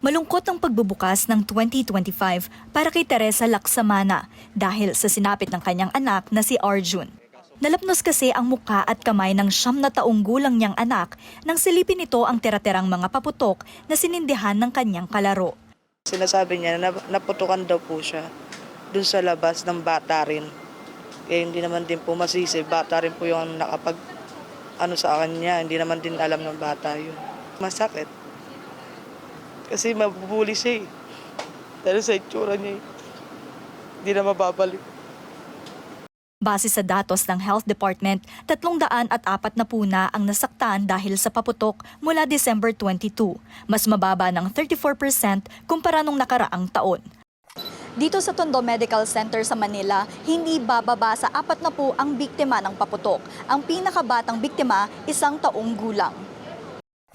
Malungkot ang pagbubukas ng 2025 para kay Teresa Laksamana dahil sa sinapit ng kanyang anak na si Arjun. Nalapnos kasi ang muka at kamay ng siyam na taong gulang niyang anak nang silipin nito ang tira-tirang mga paputok na sinindihan ng kanyang kalaro. Sinasabi niya na naputukan daw po siya dun sa labas ng bata rin. Eh hindi naman din po masisi, bata rin po yung nakapag ano sa kanya, hindi naman din alam ng bata yun. Masakit. Kasi mabubuli siya eh. Dahil sa itsura niya eh. Hindi na mababalik. Base sa datos ng Health Department, 304 na puna ang nasaktan dahil sa paputok mula December 22, mas mababa ng 34% kumpara nung nakaraang taon. Dito sa Tondo Medical Center sa Manila, hindi bababa sa apat na po ang biktima ng paputok. Ang pinakabatang biktima, isang taong gulang.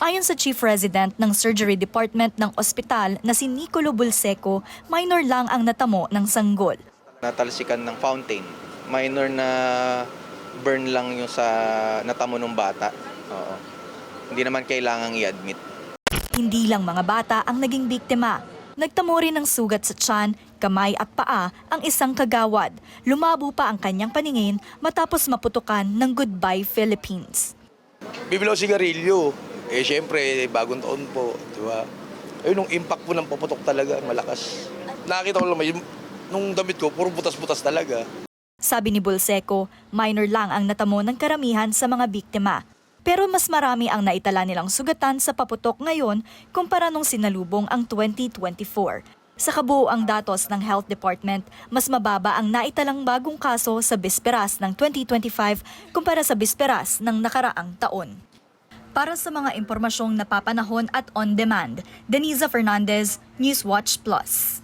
Ayon sa Chief Resident ng Surgery Department ng ospital na si Nicolo Bulseco, minor lang ang natamo ng sanggol. natalsikan ng fountain. Minor na burn lang yung sa natamo ng bata. Oo. Hindi naman kailangang i-admit. Hindi lang mga bata ang naging biktima. Nagtamo rin ng sugat sa tiyan, kamay at paa ang isang kagawad. Lumabo pa ang kanyang paningin matapos maputukan ng Goodbye Philippines. bibili ako sigarilyo. Eh, syempre, bagong taon po, di ba? Ayun, nung impact po ng paputok talaga, malakas. Nakita ko lang, may, nung damit ko, puro butas-butas talaga. Sabi ni Bulseco, minor lang ang natamo ng karamihan sa mga biktima. Pero mas marami ang naitala nilang sugatan sa paputok ngayon kumpara nung sinalubong ang 2024. Sa kabuoang datos ng Health Department, mas mababa ang naitalang bagong kaso sa bisperas ng 2025 kumpara sa bisperas ng nakaraang taon. Para sa mga impormasyong napapanahon at on-demand, Deniza Fernandez, Newswatch Plus.